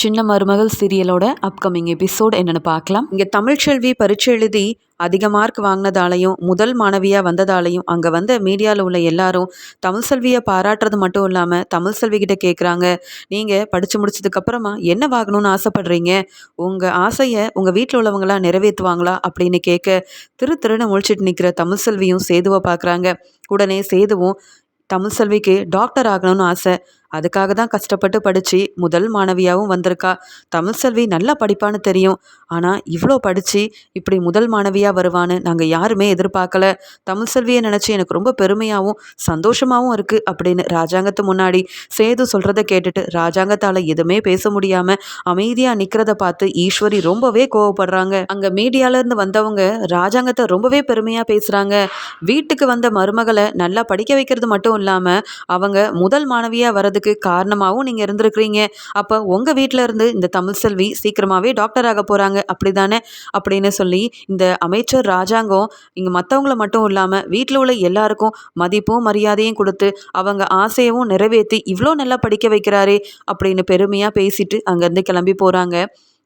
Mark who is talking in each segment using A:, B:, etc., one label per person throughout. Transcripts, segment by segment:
A: சின்ன மருமகள் சீரியலோட upcoming episode என்னென்னு பார்க்கலாம். இங்கே தமிழ்ச்செல்வி பரீட்சை எழுதி அதிக மார்க் வாங்கினதாலையும் முதல் மாணவியாக வந்ததாலையும் அங்கே வந்த மீடியாவில் உள்ள எல்லாரும் தமிழ் செல்வியை பாராட்டுறது மட்டும் இல்லாமல் தமிழ் செல்விக்கிட்ட கேட்குறாங்க நீங்கள் படித்து முடிச்சதுக்கப்புறமா என்ன வாங்கணும்னு ஆசைப்படுறீங்க? உங்கள் ஆசையை உங்கள் வீட்டில் உள்ளவங்களாம் நிறைவேற்றுவாங்களா? அப்படின்னு கேட்க திரு திருன்னு முழிச்சிட்டு நிற்கிற தமிழ் செல்வியும் சேதுவை பார்க்குறாங்க உடனே சேதுவும் தமிழ் செல்விக்கு டாக்டர் ஆகணும்னு ஆசை. அதுக்காக தான் கஷ்டப்பட்டு படித்து முதல் மாணவியாகவும் வந்திருக்கா. தமிழ் செல்வி நல்லா படிப்பான்னு தெரியும். ஆனால் இவ்வளோ படித்து இப்படி முதல் மாணவியாக வருவான்னு நாங்கள் யாருமே எதிர்பார்க்கல. தமிழ் செல்வியை நினச்சி எனக்கு ரொம்ப பெருமையாகவும் சந்தோஷமாகவும் இருக்குது அப்படின்னு ராஜாங்கத்து முன்னாடி சேது சொல்கிறத கேட்டுட்டு ராஜாங்கத்தால் எதுவுமே பேச முடியாமல் அமைதியாக நிற்கிறத பார்த்து ஈஸ்வரி ரொம்பவே கோவப்படுறாங்க. அங்கே மீடியாவிலேருந்து வந்தவங்க ராஜாங்கத்தை ரொம்பவே பெருமையாக பேசுகிறாங்க வீட்டுக்கு வந்த மருமகளை நல்லா படிக்க வைக்கிறது மட்டும் இல்லாமல் அவங்க முதல் மாணவியாக வரது வந்ததுக்கு காரணமாகவும் நீங்கள் இருந்திருக்கிறீங்க. அப்போ உங்கள் வீட்டில் இருந்து இந்த தமிழ் செல்வி சீக்கிரமாகவே டாக்டர் ஆக போகிறாங்க அப்படி தானே அப்படின்னு சொல்லி இந்த அமைச்சர் ராஜாங்கம் இங்கே மற்றவங்கள மட்டும் இல்லாமல் வீட்டில் உள்ள எல்லாருக்கும் மதிப்பும் மரியாதையும் கொடுத்து அவங்க ஆசையவும் நிறைவேற்றி இவ்வளோ நல்லா படிக்க வைக்கிறாரே அப்படின்னு பெருமையாக பேசிட்டு அங்கேருந்து கிளம்பி போகிறாங்க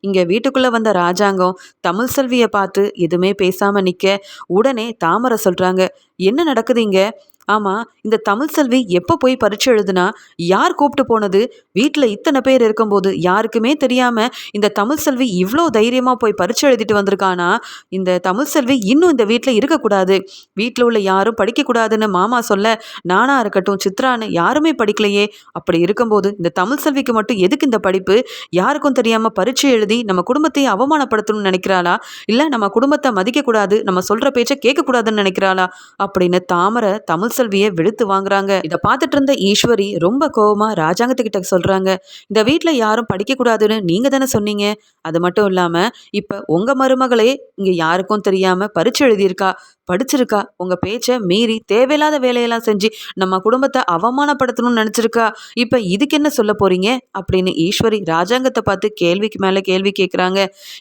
A: இங்கே வீட்டுக்குள்ளே வந்த ராஜாங்கம் தமிழ் செல்வியை பார்த்து எதுவுமே பேசாமல் நிற்க உடனே தாமரை சொல்கிறாங்க என்ன நடக்குது இங்கே? ஆமாம் இந்த தமிழ் செல்வி எப்போ போய் பரீட்சை எழுதுனா யார் கூப்பிட்டு போனது? வீட்டில் இத்தனை பேர் இருக்கும்போது யாருக்குமே தெரியாமல் இந்த தமிழ் செல்வி இவ்வளோ தைரியமாக போய் பரீட்சை எழுதிட்டு வந்திருக்கானா? இந்த தமிழ் செல்வி இன்னும் இந்த வீட்டில் இருக்கக்கூடாது. வீட்டில் உள்ள யாரும் படிக்கக்கூடாதுன்னு மாமா சொல்ல நானாக இருக்கட்டும் சித்ரான்னு யாருமே படிக்கலையே. அப்படி இருக்கும்போது இந்த தமிழ் செல்விக்கு மட்டும் எதுக்கு இந்த படிப்பு? யாருக்கும் தெரியாமல் பரீட்சை எழுதி நம்ம குடும்பத்தையே அவமானப்படுத்தணும்னு நினைக்கிறாளா? இல்லை நம்ம குடும்பத்தை மதிக்கக்கூடாது நம்ம சொல்கிற பேச்சை கேட்கக்கூடாதுன்னு நினைக்கிறாளா? அப்படின்னு தாமரை தமிழ் செல்வியை வெளுத்து வாங்குறாங்க. இதை பார்த்துட்டு இருந்த ஈஸ்வரி ரொம்ப கோபமா ராஜாங்கத்துக்கிட்ட சொல்றாங்க. இந்த வீட்டில் யாரும் படிக்கக்கூடாதுன்னு நீங்க தானே சொன்னீங்க. அது மட்டும் இல்லாம இப்ப உங்க மருமகளே இங்க யாருக்கும் தெரியாம பரிச்சு எழுதியிருக்கா படிச்சிருக்கா. உங்கள் பேச்சை மீறி தேவையில்லாத வேலையெல்லாம் செஞ்சு நம்ம குடும்பத்தை அவமானப்படுத்தணும்னு நினச்சிருக்கா. இப்போ இதுக்கு என்ன சொல்ல போகிறீங்க அப்படின்னு ஈஸ்வரி ராஜாங்கத்தை பார்த்து கேள்விக்கு மேலே கேள்வி கேட்குறாங்க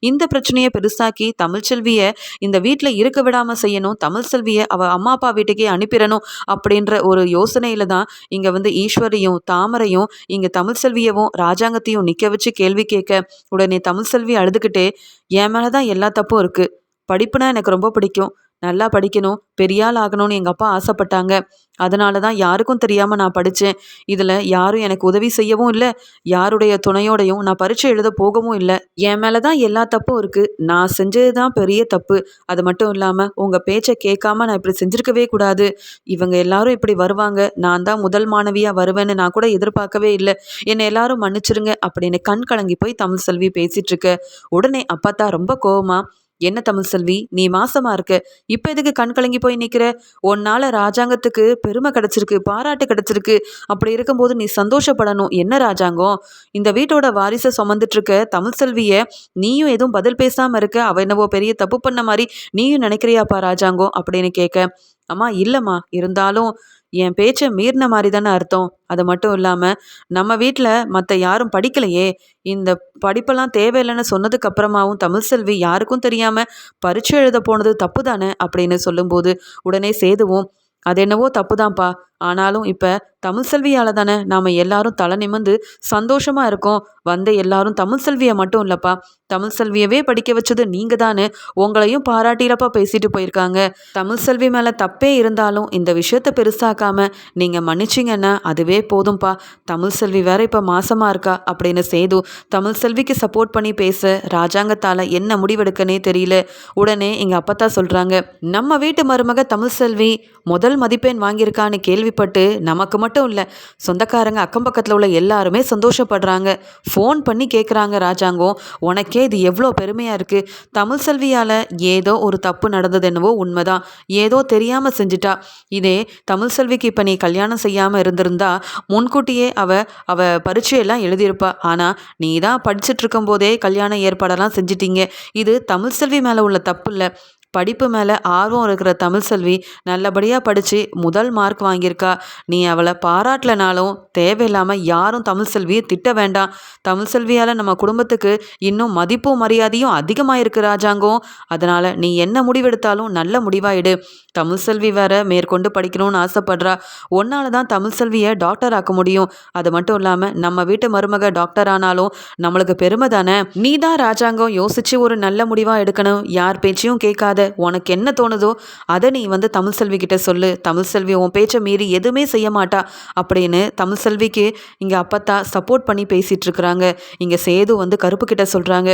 A: இந்த பிரச்சனையை பெருசாக்கி தமிழ்ச்செல்வியை இந்த வீட்டில் இருக்க விடாமல் செய்யணும். தமிழ் செல்வியை அவள் அம்மா அப்பா வீட்டுக்கே அனுப்பிடணும். அப்படின்ற ஒரு யோசனையில் தான் இங்கே வந்து ஈஸ்வரியும் தாமரையும் இங்கே தமிழ் செல்வியவும் ராஜாங்கத்தையும் நிற்க வச்சு கேள்வி கேட்க உடனே தமிழ் செல்வி அழுதுகிட்டே என் மேலே தான் எல்லா தப்பும் இருக்குது படிப்புனா எனக்கு ரொம்ப பிடிக்கும். நல்லா படிக்கணும் பெரியாள் ஆகணும்னு எங்கள் அப்பா ஆசைப்பட்டாங்க. அதனால தான் யாருக்கும் தெரியாமல் நான் படித்தேன் இதில் யாரும் எனக்கு உதவி செய்யவும் இல்லை. யாருடைய துணையோடையும் நான் பரீட்சை எழுத போகவும் இல்லை. என் மேலே தான் எல்லா தப்பும் இருக்குது நான் செஞ்சது தான் பெரிய தப்பு. அது மட்டும் இல்லாமல் உங்கள் பேச்சை கேட்காம நான் இப்படி செஞ்சுருக்கவே கூடாது. இவங்க எல்லாரும் இப்படி வருவாங்க. நான் தான் முதல் மாணவியாக வருவேன்னு நான் கூட எதிர்பார்க்கவே இல்லை. என்னை எல்லாரும் மன்னிச்சிருங்க அப்படின்னு கண் கலங்கி போய் தமிழ் செல்வி பேசிகிட்டு இருக்க. உடனே அப்பா தான் ரொம்ப கோவமாக என்ன தமிழ் செல்வி? நீ மாசமா இருக்க. இப்போ எதுக்கு கண் கலங்கி போய் நிற்கிற உன்னால ராஜாங்கத்துக்கு பெருமை கிடைச்சிருக்கு பாராட்டு கிடைச்சிருக்கு. அப்படி இருக்கும்போது நீ சந்தோஷப்படணும். என்ன ராஜாங்கம்? இந்த வீட்டோட வாரிசை சுமந்துட்டு இருக்க தமிழ் செல்விய நீயும் எதுவும் பதில் பேசாம இருக்க. அவ என்னவோ பெரிய தப்பு பண்ண மாதிரி நீயும் நினைக்கிறியாப்பா ராஜாங்கம்? அப்படின்னு கேட்க அம்மா இல்லைம்மா. இருந்தாலும் என் பேச்சை மீறின மாதிரி தானே அர்த்தம். அது மட்டும் இல்லாமல் நம்ம வீட்டில் மற்ற யாரும் படிக்கலையே. இந்த படிப்பெல்லாம் தேவையில்லைன்னு சொன்னதுக்கு அப்புறமாவும் தமிழ் செல்வி யாருக்கும் தெரியாமல் பரீட்சை எழுத போனது தப்பு தானே அப்படின்னு சொல்லும்போது உடனே சேதுவும் அது என்னவோ தப்பு தான்ப்பா ஆனாலும் இப்போ தமிழ் செல்வியால் தானே நாம் எல்லாரும் தலை நிமிந்து சந்தோஷமாக இருக்கோம். வந்த எல்லாரும் தமிழ் செல்வியை மட்டும் இல்லைப்பா. தமிழ் செல்வியவே படிக்க வச்சது நீங்கள் தானே. உங்களையும் பாராட்டிலப்பா பேசிட்டு போயிருக்காங்க. தமிழ் செல்வி மேலே தப்பே இருந்தாலும் இந்த விஷயத்த பெருசாக்காம நீங்கள் மன்னிச்சிங்கன்னா அதுவே போதும்ப்பா தமிழ் செல்வி வேற இப்போ மாசமாக இருக்கா அப்படின்னு சேது தமிழ் செல்விக்கு சப்போர்ட் பண்ணி பேச ராஜாங்கத்தால் என்ன முடிவெடுக்கனே தெரியல. உடனே எங்கள் அப்பத்தா சொல்கிறாங்க நம்ம வீட்டு மருமக தமிழ் செல்வி முதல் மதிப்பெண் வாங்கியிருக்கான்னு கேள்வி கேள்விப்பட்டு நமக்கு மட்டும் இல்லை சொந்தக்காரங்க அக்கம் பக்கத்தில் உள்ள எல்லாருமே சந்தோஷப்படுறாங்க. ஃபோன் பண்ணி கேட்குறாங்க ராஜாங்கம் உனக்கே இது எவ்வளோ பெருமையாக இருக்குது தமிழ் செல்வியால் ஏதோ ஒரு தப்பு நடந்தது என்னவோ உண்மைதான். ஏதோ தெரியாமல் செஞ்சிட்டா. இதே தமிழ் செல்விக்கு இப்போ நீ கல்யாணம் செய்யாமல் இருந்திருந்தா முன்கூட்டியே அவ அவ பரீட்சையெல்லாம் எழுதியிருப்பா. ஆனால் நீ தான் படிச்சுட்டு இருக்கும்போதே கல்யாண ஏற்பாடெல்லாம் செஞ்சிட்டீங்க. இது தமிழ் செல்வி மேலே உள்ள தப்பு இல்லை. படிப்பு மேலே ஆர்வம் இருக்கிற தமிழ் செல்வி நல்லபடியாக படித்து முதல் மார்க் வாங்கியிருக்கா. நீ அவளை பாராட்டலனாலும் தேவையில்லாமல் யாரும் தமிழ் செல்வியை திட்ட வேண்டாம். தமிழ் செல்வியால் நம்ம குடும்பத்துக்கு இன்னும் மதிப்பும் மரியாதையும் அதிகமாக இருக்கு ராஜாங்கம் அதனால் நீ என்ன முடிவெடுத்தாலும் நல்ல முடிவாயிடு. தமிழ் செல்வி வேற மேற்கொண்டு படிக்கணும்னு ஆசைப்படுறா. ஒன்னால தான் தமிழ் செல்வியை டாக்டர் ஆக்க முடியும். அது மட்டும் இல்லாமல் நம்ம வீட்டு மருமக டாக்டர் ஆனாலும் நம்மளுக்கு பெருமை தானே? நீ தான் ராஜாங்கம் யோசிச்சு ஒரு நல்ல முடிவாக எடுக்கணும். யார் பேச்சையும் கேட்காத. உனக்கு என்ன தோணுதோ அதை நீ வந்து தமிழ் செல்வி கிட்ட சொல்லு. தமிழ் செல்வி உன் பேச்சை மீறி எதுவுமே செய்ய மாட்டா அப்படின்னு தமிழ் செல்விக்கு இங்கே அப்பத்தா சப்போர்ட் பண்ணி பேசிகிட்டு இருக்கிறாங்க இங்கே சேது வந்து கருப்பு கிட்ட சொல்கிறாங்க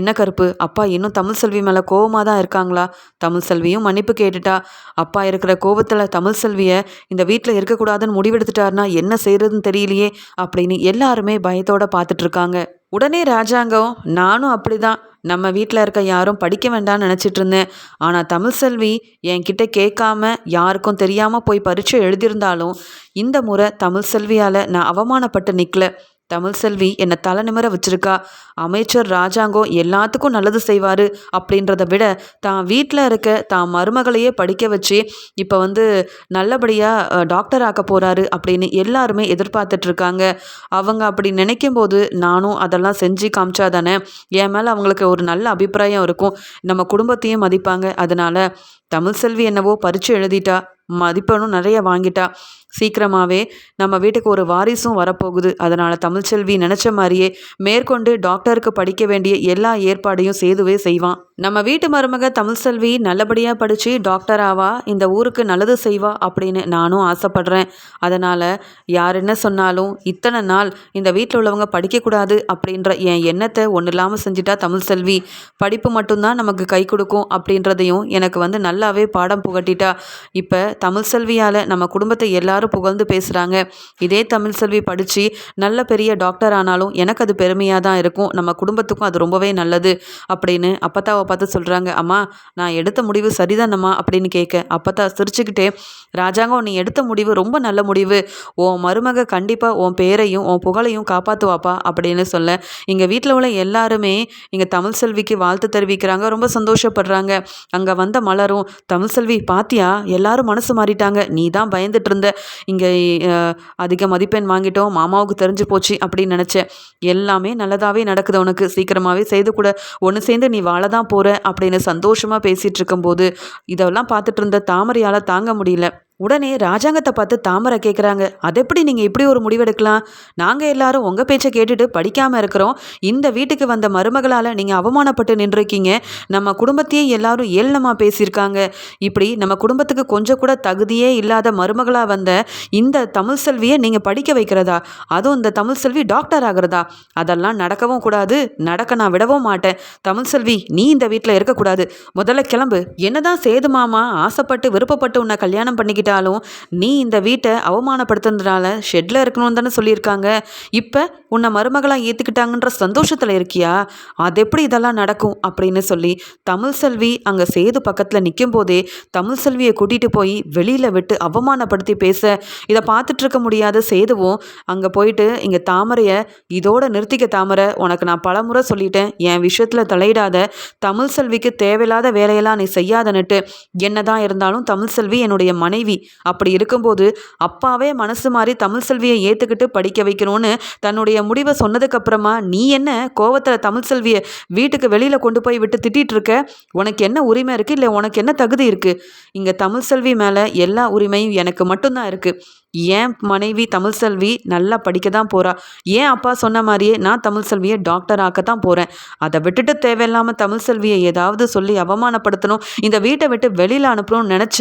A: என்ன கருப்பு? அப்பா இன்னும் தமிழ் செல்வி மேலே கோவமாக தான் இருக்காங்களா? தமிழ் செல்வியும் மன்னிப்பு கேட்டுட்டா. அப்பா இருக்கிற கோவத்தில் தமிழ் செல்வியை இந்த வீட்டில் இருக்கக்கூடாதுன்னு முடிவெடுத்துட்டாருனா என்ன செய்கிறதுன்னு தெரியலையே அப்படின்னு எல்லாருமே பயத்தோடு பார்த்துட்ருக்காங்க உடனே ராஜாங்கம் நானும் அப்படிதான். நம்ம வீட்டில் இருக்க யாரும் படிக்க வேண்டாம்னு நினச்சிட்டு இருந்தேன். ஆனால் தமிழ் செல்வி என்கிட்ட கேட்காம யாருக்கும் தெரியாமல் போய் பரீட்சை எழுதியிருந்தாலும் இந்த முறை தமிழ் செல்வியால் நான் அவமானப்பட்டு நிற்கல தமிழ் செல்வி என்னை தலை நிமிர வச்சிருக்கா. அமைச்சர் ராஜாங்கம் எல்லாத்துக்கும் நல்லது செய்வார் அப்படின்றத விட தான் வீட்டில் இருக்க தான் மருமகளையே படிக்க வச்சு இப்போ வந்து நல்லபடியாக டாக்டர் ஆக்க போகிறாரு அப்படின்னு எல்லாருமே எதிர்பார்த்துட்ருக்காங்க அவங்க அப்படி நினைக்கும் போது நானும் அதெல்லாம் செஞ்சு காமிச்சா தானே என் மேலே அவங்களுக்கு ஒரு நல்ல அபிப்பிராயம் இருக்கும். நம்ம குடும்பத்தையும் மதிப்பாங்க. அதனால் தமிழ் செல்வி என்னவோ பரிச்சு எழுதிட்டா மதிப்பெண்ணும் நிறைய வாங்கிட்டா. சீக்கிரமாகவே நம்ம வீட்டுக்கு ஒரு வாரிசும் வரப்போகுது. அதனால் தமிழ்ச்செல்வி நினச்ச மாதிரியே மேற்கொண்டு டாக்டருக்கு படிக்க வேண்டிய எல்லா ஏற்பாடையும் செய்துவே செய்வான். நம்ம வீட்டு மருமக தமிழ்செல்வி நல்லபடியாக படித்து டாக்டர் ஆவா இந்த ஊருக்கு நல்லது செய்வா அப்படின்னு நானும் ஆசைப்படுறேன். அதனால் யார் என்ன சொன்னாலும் இத்தனை நாள் இந்த வீட்டில் உள்ளவங்க படிக்கக்கூடாது அப்படின்ற என் எண்ணத்தை ஒன்றும் இல்லாமல் செஞ்சிட்டா தமிழ்செல்வி படிப்பு மட்டும்தான் நமக்கு கை கொடுக்கும் அப்படின்றதையும் எனக்கு வந்து நல்லாவே பாடம் புகட்டிட்டா. இப்போ தமிழ் செல்வியால் நம்ம குடும்பத்தை எல்லாரும் புகழ்ந்து பேசுகிறாங்க இதே தமிழ் செல்வி படித்து நல்ல பெரிய டாக்டர் ஆனாலும் எனக்கு அது பெருமையாக தான் இருக்கும். நம்ம குடும்பத்துக்கும் அது ரொம்பவே நல்லது அப்படின்னு அப்பத்தாவை பார்த்து சொல்கிறாங்க அம்மா நான் எடுத்த முடிவு சரிதானம்மா அப்படின்னு கேட்க அப்பத்தா சிரிச்சுக்கிட்டே ராஜாங்கம் நீ எடுத்த முடிவு ரொம்ப நல்ல முடிவு. உன் மருமக கண்டிப்பாக உன் பேரையும் உன் புகழையும் காப்பாற்றுவாப்பா அப்படின்னு சொல்ல இங்கே வீட்டில் உள்ள எல்லாருமே இங்கே தமிழ் செல்விக்கு வாழ்த்து தெரிவிக்கிறாங்க. ரொம்ப சந்தோஷப்படுறாங்க. அங்கே வந்த மலரும் தமிழ் செல்வி பாத்தியா? எல்லாரும் மனசு மாறிட்டாங்க. நீ தான் பயந்துட்டு இருந்த. இங்கே அதிக மதிப்பெண் வாங்கிட்டோம். மாமாவுக்கு தெரிஞ்சு போச்சு அப்படின்னு நினச்சேன். எல்லாமே நல்லதாகவே நடக்குது உனக்கு. சீக்கிரமாகவே செய்து கூட. ஒன்று சேர்ந்து நீ வாழ தான் போகிற அப்படின்னு சந்தோஷமாக பேசிகிட்டு இருக்கும்போது இதெல்லாம் பார்த்துட்டு இருந்த தாமரையால் தாங்க முடியல. உடனே ராஜாங்கத்தை பார்த்து தாமரை கேட்குறாங்க அது எப்படி நீங்கள் இப்படி ஒரு முடிவெடுக்கலாம்? நாங்கள் எல்லாரும் உங்கள் பேச்சை கேட்டுட்டு படிக்காமல் இருக்கிறோம். இந்த வீட்டுக்கு வந்த மருமகளால் நீங்கள் அவமானப்பட்டு நின்றுருக்கீங்க. நம்ம குடும்பத்தையே எல்லாரும் ஏளனமாக பேசியிருக்காங்க. இப்படி நம்ம குடும்பத்துக்கு கொஞ்சம் கூட தகுதியே இல்லாத மருமகளாக வந்த இந்த தமிழ் செல்வியை நீங்கள் படிக்க வைக்கிறதா? அதுவும் இந்த தமிழ் செல்வி டாக்டர் ஆகிறதா? அதெல்லாம் நடக்கவும் கூடாது. நடக்க நான் விடவும் மாட்டேன். தமிழ் செல்வி நீ இந்த வீட்டில் இருக்கக்கூடாது. முதல்ல கிளம்பு. என்னதான் சேது மாமா ஆசைப்பட்டு விருப்பப்பட்டு உன்னை கல்யாணம் பண்ணிக்கிட்டு பண்ணிட்டாலும் நீ இந்த வீட்டை அவமானப்படுத்துனதுனால ஷெட்டில் இருக்கணும்னு தானே சொல்லியிருக்காங்க. இப்போ உன்னை மருமகளாக ஏற்றுக்கிட்டாங்கன்ற சந்தோஷத்தில் இருக்கியா? அது எப்படி இதெல்லாம் நடக்கும்? அப்படின்னு சொல்லி தமிழ் செல்வி அங்கே சேது பக்கத்தில் நிற்கும் போதே தமிழ் செல்வியை கூட்டிகிட்டு போய் வெளியில் விட்டு அவமானப்படுத்தி பேச இதை பார்த்துட்ருக்க முடியாத சேதுவும். அங்கே போயிட்டு இங்கே தாமரையை இதோட நிறுத்திக்க தாமரை உனக்கு நான் பலமுறை சொல்லிட்டேன். என் விஷயத்தில் தலையிடாத. தமிழ் செல்விக்கு தேவையில்லாத வேலையெல்லாம் நீ செய்யாதன்னுட்டு. என்னதான் இருந்தாலும் தமிழ் செல்வி என்னுடைய மனைவி. அப்படி இருக்கும்போது அப்பாவே மனசு மாறி தமிழ் செல்வியை ஏற்றுக்கிட்டு படிக்க வைக்கணும்னு தன்னுடைய முடிவை சொன்னதுக்கப்புறமா நீ என்ன கோவத்தில் தமிழ் செல்வியை வீட்டுக்கு வெளியில் கொண்டு போய் விட்டு திட்டிகிட்டு இருக்க? உனக்கு என்ன உரிமை இருக்குது இல்லை உனக்கு என்ன தகுதி இருக்குது இங்கே தமிழ் செல்வி மேலே எல்லா உரிமையும் எனக்கு மட்டும்தான் இருக்குது ஏன் மனைவி தமிழ் செல்வி நல்லா படிக்க தான் போகிறா ஏன் அப்பா சொன்ன மாதிரியே நான் தமிழ் செல்வியை டாக்டர் ஆக்கத்தான் போகிறேன் அதை விட்டுட்டு தேவையில்லாமல் தமிழ் செல்வியை ஏதாவது சொல்லி அவமானப்படுத்தணும் இந்த வீட்டை விட்டு வெளியில் அனுப்பணும்னு நினச்ச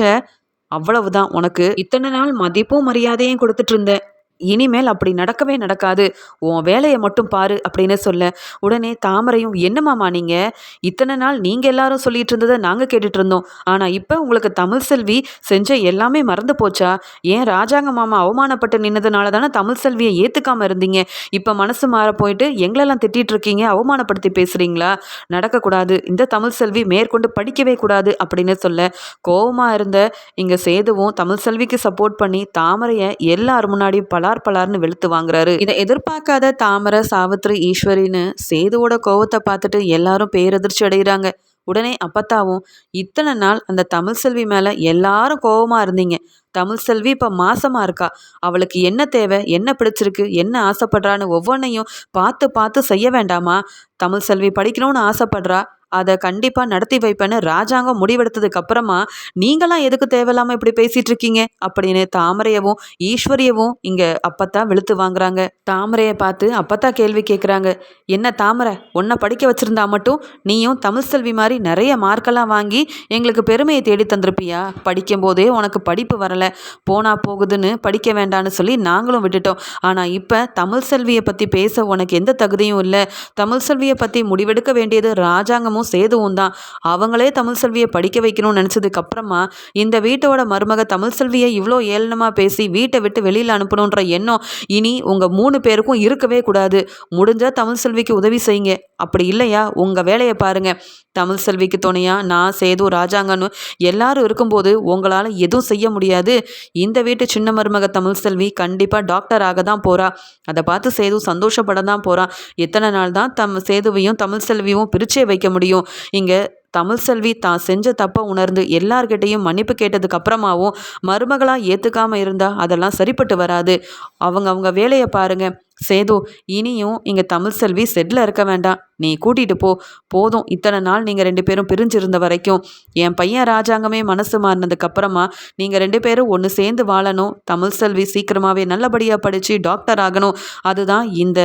A: அவ்வளவுதான் உனக்கு. இத்தனை நாள் மதிப்பும் மரியாதையும் கொடுத்துட்டு இருந்தேன். இனிமேல் அப்படி நடக்கவே நடக்காது. உன் வேலையை மட்டும் பாரு அப்படின்னு சொல்ல உடனே தாமரையும் என்னமாமா நீங்கள் இத்தனை நாள் நீங்கள் எல்லாரும் சொல்லிட்டு இருந்ததை நாங்கள் கேட்டுட்டு இருந்தோம். ஆனால் இப்போ உங்களுக்கு தமிழ் செல்வி செஞ்ச எல்லாமே மறந்து போச்சா? ஏன் ராஜாங்க மாமா அவமானப்பட்டு நின்னதுனால தானே தமிழ் செல்வியை ஏற்றுக்காம இருந்தீங்க? இப்போ மனசு மாற போயிட்டு எங்களெல்லாம் திட்டிட்டு இருக்கீங்க அவமானப்படுத்தி பேசுகிறீங்களா நடக்கக்கூடாது. இந்த தமிழ் செல்வி மேற்கொண்டு படிக்கவே கூடாது அப்படின்னு சொல்ல கோபமாக இருந்த இங்கே சேதுவும் தமிழ் செல்விக்கு சப்போர்ட் பண்ணி தாமரையை எல்லார் முன்னாடியும் பல பலார் பலார்னு வெளுத்து வாங்குறாரு. இதை எதிர்பார்க்காத தாமரை சாவித்ரி ஈஸ்வரின்னு சேதுவோட கோவத்தை பார்த்துட்டு எல்லாரும் பேரதிர்ச்சி அடைகிறாங்க உடனே அப்பத்தாவும் இத்தனை நாள் அந்த தமிழ் செல்வி மேலே எல்லாரும் கோபமாக இருந்தீங்க. தமிழ் செல்வி இப்போ மாசமாக இருக்கா? அவளுக்கு என்ன தேவை? என்ன பிடிச்சிருக்கு? என்ன ஆசைப்படுறான்னு ஒவ்வொன்றையும் பார்த்து பார்த்து செய்ய வேண்டாமா? தமிழ் செல்வி படிக்கணும்னு ஆசைப்படுறா. அதை கண்டிப்பாக நடத்தி வைப்பேன்னு ராஜாங்கம் முடிவெடுத்ததுக்கு அப்புறமா நீங்களாம் எதுக்கு தேவையில்லாமல் இப்படி பேசிட்டு இருக்கீங்க? அப்படின்னு தாமரையவும் ஈஸ்வரியவும் இங்கே அப்பத்தா வெளுத்து வாங்குறாங்க. தாமரையை பார்த்து அப்பத்தா கேள்வி கேட்குறாங்க என்ன தாமரை உன்னை படிக்க வச்சிருந்தா மட்டும் நீயும் தமிழ் செல்வி மாதிரி நிறைய மார்க்கெல்லாம் வாங்கி எங்களுக்கு பெருமையை தேடி தந்திருப்பியா? படிக்கும் போதே உனக்கு படிப்பு வரலை. போனா போகுதுன்னு படிக்க வேண்டான்னு சொல்லி நாங்களும் விட்டுட்டோம். ஆனால் இப்போ தமிழ் செல்வியை பற்றி பேச உனக்கு எந்த தகுதியும் இல்லை. தமிழ் செல்வியை பற்றி முடிவெடுக்க வேண்டியது ராஜாங்கமும் சேதுவும் தான். அவங்களே தமிழ் செல்வியை படிக்க வைக்கணும்னு நினச்சதுக்கு அப்புறமா இந்த வீட்டோட மருமக தமிழ் செல்வியை இவ்வளோ ஏளனமாக பேசி வீட்டை விட்டு வெளியில் அனுப்பணுன்ற எண்ணம் இனி உங்கள் மூணு பேருக்கும் இருக்கவே கூடாது. முடிஞ்சால் தமிழ் செல்விக்கு உதவி செய்யுங்க. அப்படி இல்லையா? உங்கள் வேலையை பாருங்கள் தமிழ் செல்விக்கு துணையாக நான் சேது ராஜாங்கன்னு எல்லாரும் இருக்கும்போது உங்களால் எதுவும் செய்ய முடியாது. இந்த வீட்டு சின்ன மருமக தமிழ் செல்வி கண்டிப்பாக டாக்டர் ஆக தான் போகிறா அதை பார்த்து சேது சந்தோஷப்பட தான் போகிறான் எத்தனை நாள் தான் தம் சேதுவையும் தமிழ் செல்வியும் பிரிச்சே வைக்க முடியும். இங்கே தமிழ் செல்வி தான் செஞ்ச தப்பை உணர்ந்து எல்லார்கிட்டையும் மன்னிப்பு கேட்டதுக்கு அப்புறமாவும் மருமகளாக ஏற்றுக்காமல் இருந்தால் அதெல்லாம் சரிப்பட்டு வராது. அவங்க அவங்க வேலையை பாருங்கள் சேது இனியும் இங்கே தமிழ் செல்வி செட்டில் இருக்க வேண்டாம். நீ கூட்டிகிட்டு போ. போதும். இத்தனை நாள் நீங்கள் ரெண்டு பேரும் பிரிஞ்சிருந்த வரைக்கும். என் பையன் ராஜாங்கமே மனசு மாறினதுக்கு அப்புறமா நீங்கள் ரெண்டு பேரும் ஒன்று சேர்ந்து வாழணும். தமிழ் செல்வி சீக்கிரமாகவே நல்லபடியாக படித்து டாக்டர் ஆகணும். அதுதான் இந்த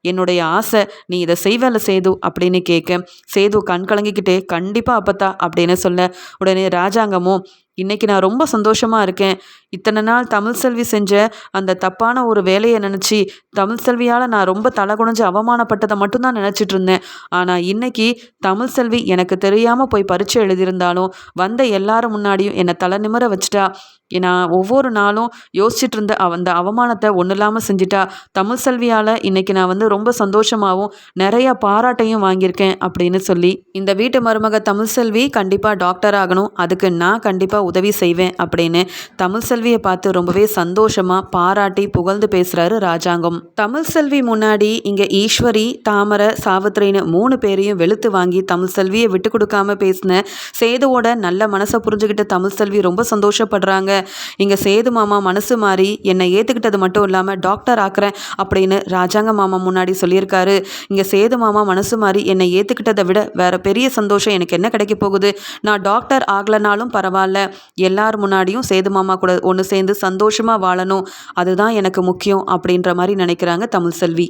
A: என்னுடைய ஆசை. நீ இதை செய்வேல சேது அப்படின்னு கேட்க சேது கண் கலங்கிக்கிட்டே கண்டிப்பாக அப்பத்தா அப்படின்னு சொல்ல உடனே ராஜாங்கமும் இன்றைக்கி நான் ரொம்ப சந்தோஷமாக இருக்கேன். இத்தனை நாள் தமிழ் செல்வி செஞ்ச அந்த தப்பான ஒரு வேலையை நினச்சி தமிழ் செல்வியால் நான் ரொம்ப தலை குனிஞ்சு அவமானப்பட்டதை மட்டும்தான் நினச்சிட்டு இருந்தேன். ஆனால் இன்னைக்கு தமிழ் செல்வி எனக்கு தெரியாமல் போய் பரீட்சை எழுதியிருந்தாலும் வந்த எல்லாரும் முன்னாடியும் என்னை தலை நிமிர வச்சுட்டா. நான் ஒவ்வொரு நாளும் யோசிச்சுட்டு இருந்த அந்த அவமானத்தை ஒன்றும் இல்லாமல் செஞ்சிட்டா. தமிழ் செல்வியால் இன்னைக்கு நான் வந்து ரொம்ப சந்தோஷமாகவும் நிறைய பாராட்டையும் வாங்கியிருக்கேன் அப்படின்னு சொல்லி இந்த வீட்டு மருமக தமிழ் செல்வி கண்டிப்பாக டாக்டர் ஆகணும். அதுக்கு நான் கண்டிப்பாக உதவி செய்வேன் அப்படின்னு தமிழ் செல்வி செல்வியை பார்த்து ரொம்பவே சந்தோஷமாக பாராட்டி புகழ்ந்து பேசுகிறாரு ராஜாங்கம். தமிழ் செல்வி முன்னாடி இங்கே ஈஸ்வரி தாமரை சாவித்திரின்னு மூணு பேரையும் வெளுத்து வாங்கி தமிழ் செல்வியை விட்டு கொடுக்காம பேசின சேதுவோட நல்ல மனசை புரிஞ்சுக்கிட்டு தமிழ் செல்வி ரொம்ப சந்தோஷப்படுறாங்க. இங்கே சேது மாமா மனசு மாறி என்னை ஏற்றுக்கிட்டது மட்டும் இல்லாமல் டாக்டர் ஆக்குறேன் அப்படின்னு ராஜாங்க மாமா முன்னாடி சொல்லியிருக்காரு. இங்கே சேது மாமா மனசு மாறி என்னை ஏற்றுக்கிட்டதை விட வேற பெரிய சந்தோஷம் எனக்கு என்ன கிடைக்க போகுது? நான் டாக்டர் ஆகலைனாலும் பரவாயில்ல. எல்லார் முன்னாடியும் சேது மாமா கூட ஒன்று சேர்ந்து சந்தோஷமாக வாழணும். அதுதான் எனக்கு முக்கியம் அப்படின்ற மாதிரி நினைக்கிறாங்க தமிழ் செல்வி.